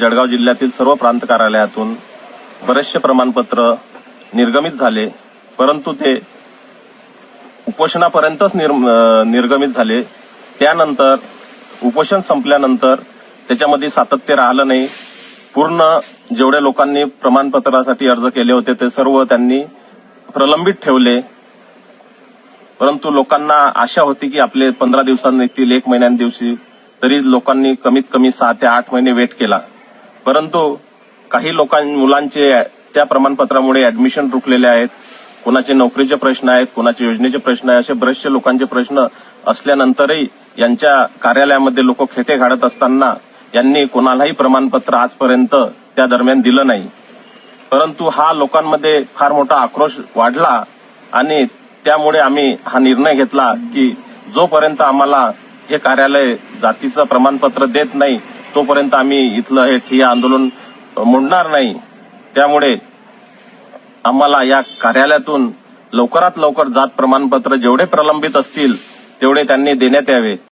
जळगाव जिल्ह्यातील सर्व प्रांत कार्यालयातून बरेचसे प्रमाणपत्र निर्गमित झाले परंतु ते उपोषणापर्यंतच निर- निर्गमित झाले. त्यानंतर उपोषण संपल्यानंतर त्याच्यामध्ये सातत्य राहिलं नाही. पूर्ण जेवढ्या लोकांनी प्रमाणपत्रासाठी अर्ज केले होते ते सर्व त्यांनी प्रलंबित ठेवले. परंतु लोकांना आशा होती की आपले पंधरा दिवसांनी येतील एक महिन्यां दिवशी तरी लोकांनी कमीत कमी सहा ते आठ महिने वेट केला. परंतु काही लोकां मुलांचे त्या प्रमाणपत्रामुळे ऍडमिशन रुकलेले आहेत. कोणाचे नोकरीचे प्रश्न आहेत कोणाचे योजनेचे प्रश्न आहेत असे बरेचसे लोकांचे प्रश्न असल्यानंतरही यांच्या कार्यालयामध्ये लोक खेटे घाडत असताना यांनी कोणालाही प्रमाणपत्र आजपर्यंत त्या दरम्यान दिलं नाही. परंतु हा लोकांमध्ये फार मोठा आक्रोश वाढला आणि त्यामुळे आम्ही हा निर्णय घेतला की जोपर्यंत आम्हाला हे कार्यालय जातीचं प्रमाणपत्र देत नाही तोपर्यंत आम्ही इथलं हे ठिय्या आंदोलन मोडणार नाही. त्यामुळे आम्हाला या कार्यालयातून लवकरात लवकर जात प्रमाणपत्र जेवढे प्रलंबित असतील तेवढे त्यांनी देण्यात यावे.